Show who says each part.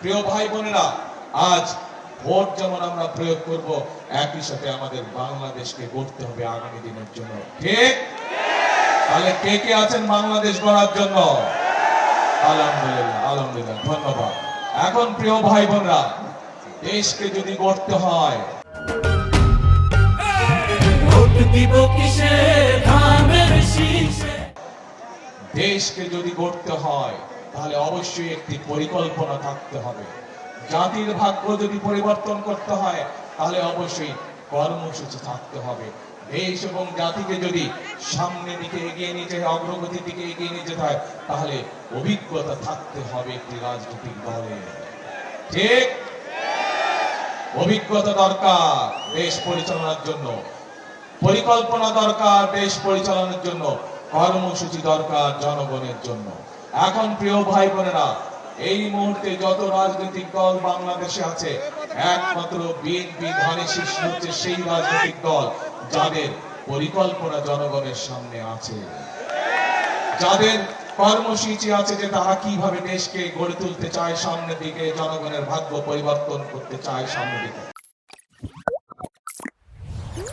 Speaker 1: প্রিয় ভাই বোনেরা আজ ভোট যেমন আমরা প্রয়োগ করব একই সাথে আমাদের বাংলাদেশকে গড়তে হবে আগামী দিনের জন্য। ঠিক? তাহলে কে কে আছেন বাংলাদেশ গড়ার জন্য? আলহামদুলিল্লাহ আলহামদুলিল্লাহ ধন্যবাদ। এখন প্রিয় ভাই বোনরা দেশকে যদি গড়তে হয় দেশকে যদি গড়তে হয় তাহলে অবশ্যই একটি পরিকল্পনা থাকতে হবে। জাতির ভাগ্য যদি পরিবর্তন করতে হয়, তাহলে অবশ্যই কর্মসূচি থাকতে হবে। দেশ এবং জাতিকে যদি সামনের দিকে এগিয়ে নিয়ে যেতে অগ্রগতির দিকে এগিয়ে নিয়ে যেতে হয়, তাহলে অভিজ্ঞতা থাকতে হবে একটি রাজনৈতিক দলের। ঠিক? অভিজ্ঞতা দরকার দেশ পরিচালনার জন্য। পরিকল্পনা দরকার দেশ পরিচালনার জন্য। কর্মসূচি দরকার জনগণের জন্য। এখন প্রিয় ভাই বোনেরা, এই মুহূর্তে যত রাজনৈতিক দল বাংলাদেশে আছে, একমাত্র বিএনপি ধানে শীর্ষ হচ্ছে সেই রাজনৈতিক দল যাদের পরিকল্পনা জনগণের সামনে আছে। যাদের কর্মসূচি আছে যে তারা কীভাবে দেশকে গড়ে তুলতে চায়, সামনের দিকে জনগণের ভাগ্য পরিবর্তন করতে চায়, সামনের দিকে।